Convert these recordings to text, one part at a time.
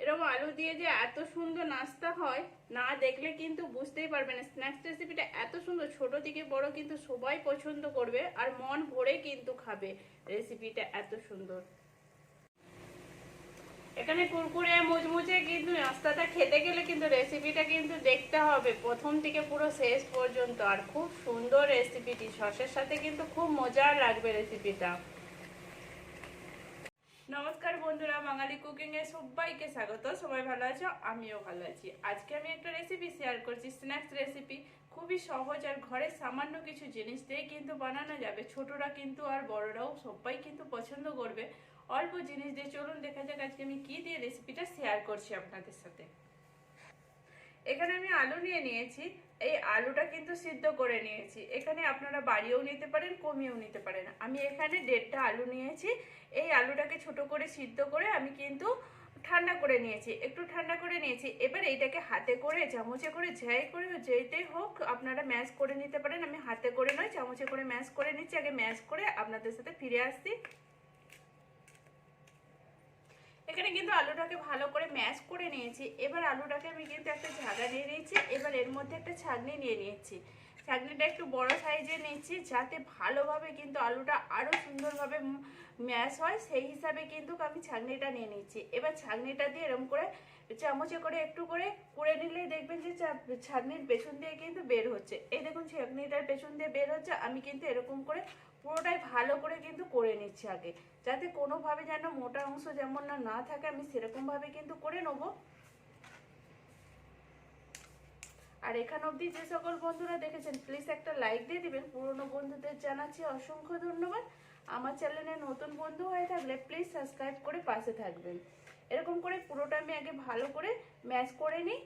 এরকম আলু দিয়ে যে এত সুন্দর নাস্তা হয়, না দেখলে কিন্তু বুঝতেই পারবে না। স্ন্যাক্স রেসিপিটা এত সুন্দর, ছোট থেকে বড় কিন্তু সবাই পছন্দ করবে আর মন ভরে কিন্তু খাবে রেসিপিটা এত সুন্দর। এখানে কুরকুরে, মুচমুচে কিন্তু নাস্তাটা খেতে গেলে কিন্তু রেসিপিটা কিন্তু দেখতে হবে। প্রথম থেকে পুরো শেষ পর্যন্ত। আর খুব সুন্দর রেসিপিটি সসের সাথে কিন্তু খুব মজার লাগবে রেসিপিটা বন্ধুরা, বাঙালি কুকিং এ সবাইকে স্বাগত। সবাই ভালো আছো? আমিও ভালো আছি। আজকে আমি একটা রেসিপি শেয়ার করছি স্ন্যাক্স রেসিপি খুবই সহজ আর ঘরে সামান্য কিছু জিনিস দিয়ে কিন্তু বানানো যাবে। ছোটরা কিন্তু আর বড়রাও সবাই কিন্তু পছন্দ করবে। অল্প জিনিস দিয়ে চলুন, দেখা যাক আজকে আমি কি দিয়ে রেসিপিটা শেয়ার করছি আপনাদের সাথে। এখানে আমি আলু নিয়ে নিয়েছি। এই আলুটা কিন্তু সিদ্ধ করে নিয়েছি। এখানে আপনারা বাড়িয়েও নিতে পারেন, কমিয়েও নিতে পারেন। আমি এখানে দেড়টা আলু নিয়েছি। এই আলুটাকে ছোট করে সিদ্ধ করে আমি কিন্তু ঠান্ডা করে নিয়েছি। একটু ঠান্ডা করে নিয়েছি। এবার এইটাকে হাতে করে, চামচে করে ঝাই করে যেতেই হোক আপনারা ম্যাশ করে নিতে পারেন। আমি হাতে করে নয়, চামচে করে ম্যাশ করে নিচ্ছি। আগে ম্যাশ করে আপনাদের সাথে ফিরে আসছি। এখানে কিন্তু আলুটাকে ভালো করে ম্যাশ করে নিয়েছি। এবার আলুটাকে আমি কিন্তু একটা ঝাগা নিয়ে নিয়েছি এবার এর মধ্যে একটা ছাগনি নিয়ে নিয়েছি। ছাগনিটা একটু বড় সাইজে নিয়েছি, যাতে ভালোভাবে কিন্তু আলুটা আরও সুন্দরভাবে ম্যাশ হয়, সেই হিসাবে কিন্তু আমি ছাগনিটা নিয়ে নিচ্ছি এবার ছাগনিটা দিয়ে এরকম করে চামচে করে একটু করে করে নিলে দেখবেন যে ছাগনির পেছন দিয়ে কিন্তু বের হচ্ছে। এই দেখুন ছাগনিটার পেছন দিয়ে বের হচ্ছে। আমি কিন্তু এরকম করে পুরোটাই ভালো করে কিন্তু করে নিচ্ছি আগে। যাতে কোনোভাবে যেন মোটা অংশ যেমন না না থাকে, আমি সেরকমভাবে কিন্তু করে নেব। আর এখান অবধি যে সকল বন্ধুরা দেখেছেন প্লিজ একটা লাইক দিয়ে দিবেন। পুরনো বন্ধুদের জানাচ্ছি অসংখ্য ধন্যবাদ। আমার চ্যানেলে নতুন বন্ধু হয়ে থাকলে প্লিজ সাবস্ক্রাইব করে পাশে থাকবেন। এরকম করে পুরোটা আমি আগে ভালো করে ম্যাশ করে নিই।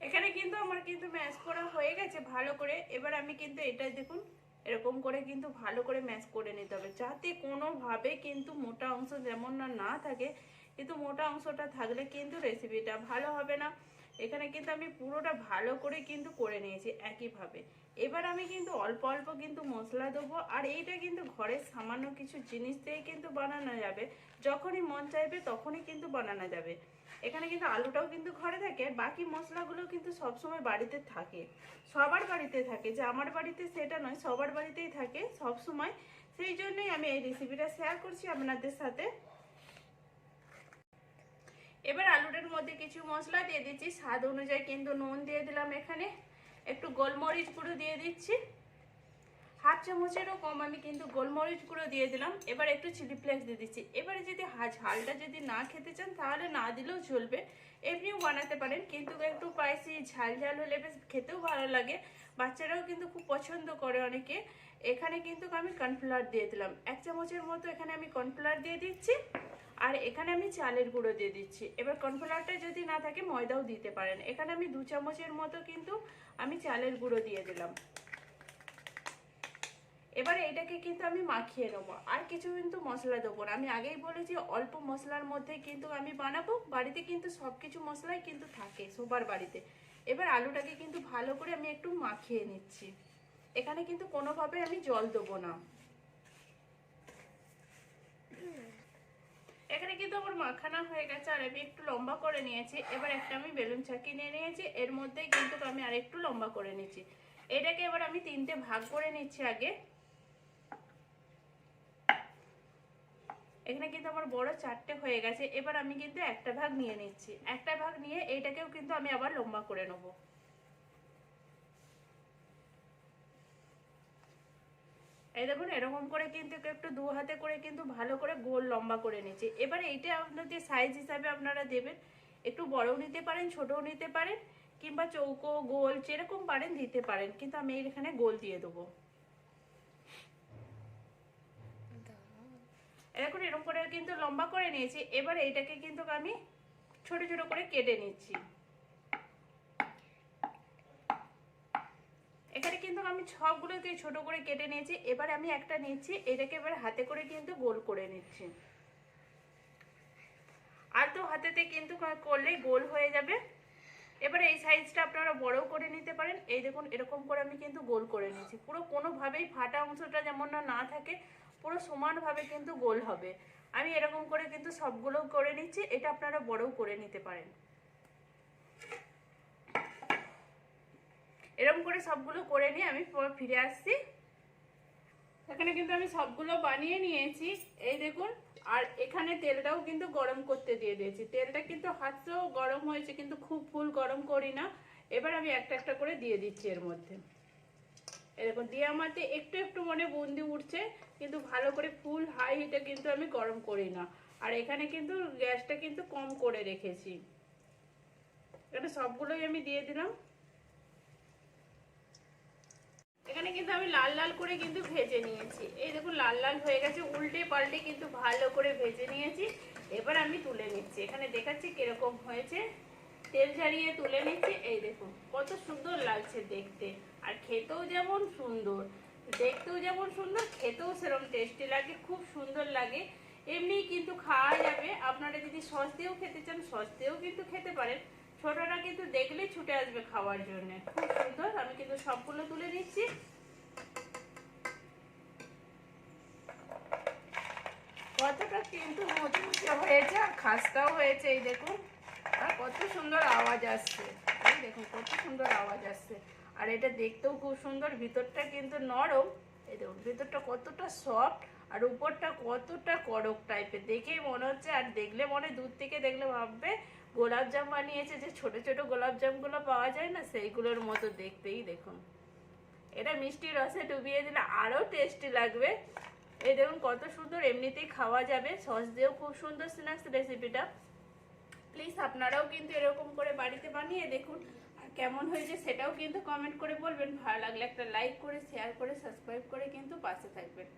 এখানে কিন্তু আমার কিন্তু ম্যাশ করা হয়ে গেছে ভালো করে। এবার আমি কিন্তু এটা দেখুন, এরকম করে কিন্তু ভালো করে ম্যাশ করে নিতে হবে। যাতে কোনোভাবে কিন্তু মোটা অংশ যেমন না না থাকে, কিন্তু মোটা অংশটা থাকলে কিন্তু রেসিপিটা ভালো হবে না। এখানে কিন্তু আমি পুরোটা ভালো করে কিন্তু করে নিয়েছি একইভাবে। এবার আমি কিন্তু অল্প অল্প কিন্তু মশলা দেবো, আর এইটা কিন্তু ঘরের সামান্য কিছু জিনিস দিয়ে কিন্তু বানানো যাবে। যখনই মন চাইবে তখনই কিন্তু বানানো যাবে। এখানে কিন্তু আলুটাও কিন্তু ঘরে থাকে আর বাকি মশলাগুলো কিন্তু সবসময় বাড়িতে থাকে। সবার বাড়িতে থাকে, যে আমার বাড়িতে সেটা নয়, সবার বাড়িতেই থাকে সব সময় সেই জন্যই আমি এই রেসিপিটা শেয়ার করছি আপনাদের সাথে। এবার আলুটার মধ্যে কিছু মশলা দিয়ে দিচ্ছি, স্বাদ অনুযায়ী কিন্তু নুন দিয়ে দিলাম এখানে। একটু গোলমরিচ গুঁড়ো দিয়ে দিচ্ছি। হাফ চামচেরও কম আমি কিন্তু গোলমরিচ গুঁড়ো দিয়ে দিলাম। এবার একটু চিলি ফ্লেক্স দিয়ে দিচ্ছি। এবারে যদি ঝালটা যদি না খেতে চান, তাহলে না দিলেও চলবে। এমনিও বানাতে পারেন, কিন্তু একটু স্পাইসি ঝাল ঝাল হলে বেশ খেতেও ভালো লাগে। বাচ্চারাও কিন্তু খুব পছন্দ করে অনেকে। এখানে কিন্তু আমি কর্নফ্লাওয়ার দিয়ে দিলাম। এক চামচের মতো এখানে আমি কর্নফ্লাওয়ার দিয়ে দিচ্ছি। আর এখানে আমি চালের গুঁড়ো দিয়ে দিচ্ছি। এবার কর্নফ্লাওয়ারটা যদি না থাকে, ময়দাও দিতে পারেন। এখানে আমি দু চামচের মতো কিন্তু আমি চালের গুঁড়ো দিয়ে দিলাম। এবার এইটাকে কিন্তু আমি মাখিয়ে নেব। আর কিছু কিন্তু মশলা দেবো না। আমি আগেই বলেছি, অল্প মশলার মধ্যে কিন্তু আমি বানাবো। বাড়িতে কিন্তু সব কিছু মশলাই কিন্তু থাকে সবার বাড়িতে। এবার আলুটাকে কিন্তু ভালো করে আমি একটু মাখিয়ে নিচ্ছি। এখানে কিন্তু কোনোভাবে আমি জল দেবো না। কিন্তু আমার মাখানা হয়ে গেছে আর আমি একটু লম্বা করে নিয়েছি, এবার একটা আমি বেলুন চাকি নিয়ে নিয়েছি, এর মধ্যেই কিন্তু আমি আর একটু লম্বা করে নিচ্ছি। এটাকে এবার আমি তিনটে ভাগ করে নিচ্ছি আগে। এখানে কিন্তু আমার বড় চারটে হয়ে গেছে, এবার আমি কিন্তু একটা ভাগ নিয়ে নিচ্ছি। একটা ভাগ নিয়ে এইটাকেও কিন্তু আমি আবার লম্বা করে নেব। এই দেখুন, এরকম করে কিন্তু একটু দু হাতে করে কিন্তু ভালো করে গোল লম্বা করে নিচ্ছি। এবারে এইটা আপনাদের সাইজ হিসাবে আপনারা দেবেন। একটু বড়ও নিতে পারেন, ছোটও নিতে পারেন, কিংবা চৌকো, গোল, যেরকম পারেন দিতে পারেন। কিন্তু আমি এখানে গোল দিয়ে দেবো। এখন এরকম করে কিন্তু লম্বা করে নিয়েছি। এবার এইটাকে কিন্তু আমি ছোট ছোট করে কেটে নিচ্ছি এখানে কিন্তু আমি সবগুলোকে ছোট করে কেটে নিয়েছি। এবার আমি একটা নিচ্ছি, এটাকে এবার হাতে করে কিন্তু গোল করে নিচ্ছি। আর তো হাতেতে কিন্তু করলেই গোল হয়ে যাবে। এবারে এই সাইজটা আপনারা বড়ও করে নিতে পারেন। এই দেখুন, এরকম করে আমি কিন্তু গোল করে নিয়েছি। পুরো কোনোভাবেই ফাটা অংশটা যেমন না না থাকে, পুরো সমানভাবে কিন্তু গোল হবে। আমি এরকম করে কিন্তু সবগুলো করে নিচ্ছি। এটা আপনারা বড়ও করে নিতে পারেন। এরকম করে সবগুলো করে নিয়ে আমি ফিরে আসছি। এখানে কিন্তু আমি সবগুলো বানিয়ে নিয়েছি। এই দেখুন, আর এখানে তেলটাও কিন্তু গরম করতে দিয়ে দিয়েছি। তেলটা কিন্তু হাতটাও গরম হয়েছে, কিন্তু খুব ফুল গরম করি না। এবার আমি একটা একটা করে দিয়ে দিচ্ছি এর মধ্যে। এরকম দিয়ে আমাতে একটু একটু মনে বুন্দি উঠছে, কিন্তু ভালো করে ফুল হাই হিটে কিন্তু আমি গরম করি না। আর এখানে কিন্তু গ্যাসটা কিন্তু কম করে রেখেছি। এখানে সবগুলোই আমি দিয়ে দিলাম। এখানে কিন্তু আমি লাল লাল করে কিন্তু ভেজে নিয়েছি। এই দেখুন, লাল লাল হয়ে গেছে, উল্টে পাল্টে কিন্তু ভালো করে ভেজে নিয়েছি। এবার আমি তুলে নিচ্ছি। এখানে দেখাচ্ছি কীরকম হয়েছে। তেল ঝারিয়ে তুলে নিচ্ছি। এই দেখুন, কত সুন্দর লাগছে দেখতে। আর খেতেও যেমন সুন্দর, দেখতেও যেমন সুন্দর, খেতেও সেরকম টেস্টি লাগে, খুব সুন্দর লাগে। এমনিই কিন্তু খাওয়া যাবে। আপনারা যদি সস দিয়েও খেতে চান, সস দিয়েও কিন্তু খেতে পারেন। ছোটরা কিন্তু দেখলে ছুটে আসবে খাওয়ার জন্য। খুব সুন্দর, আমি কিন্তু সবগুলো তুলে নিচ্ছি। কতটা কিন্তু মুচমুচে হয়েছে আর খাস্তাও হয়েছে, এই দেখুন। আর কত সুন্দর আওয়াজ আসছে। এই দেখুন, কত সুন্দর আওয়াজ আসছে। আর এটা দেখতেও খুব সুন্দর, ভিতরটা কিন্তু নরম। এই দেখুন, ভিতরটা কতটা সফট আর উপরটা কতটা কড়ক টাইপের দেখেই মনে হচ্ছে আর দেখলে মনে দূর থেকে দেখলে ভাববে গোলাপ জাম বানিয়েছে যে ছোট ছোট গোলাপ জামগুলো পাওয়া যায় না, সেইগুলোর মতো দেখতেই দেখুন। এটা মিষ্টি রসে ডুবিয়ে দিলে আরও টেস্টি লাগবে। এই দেখুন কত সুন্দর এমনিতেই খাওয়া যাবে। সস দিয়েও খুব সুন্দর স্ন্যাক্স রেসিপিটা প্লিজ আপনারাও কিন্তু এরকম করে বাড়িতে বানিয়ে দেখুন। আর কেমন হয়েছে সেটাও কিন্তু কমেন্ট করে বলবেন। ভালো লাগলে একটা লাইক করে শেয়ার করে সাবস্ক্রাইব করে কিন্তু পাশে থাকবেন।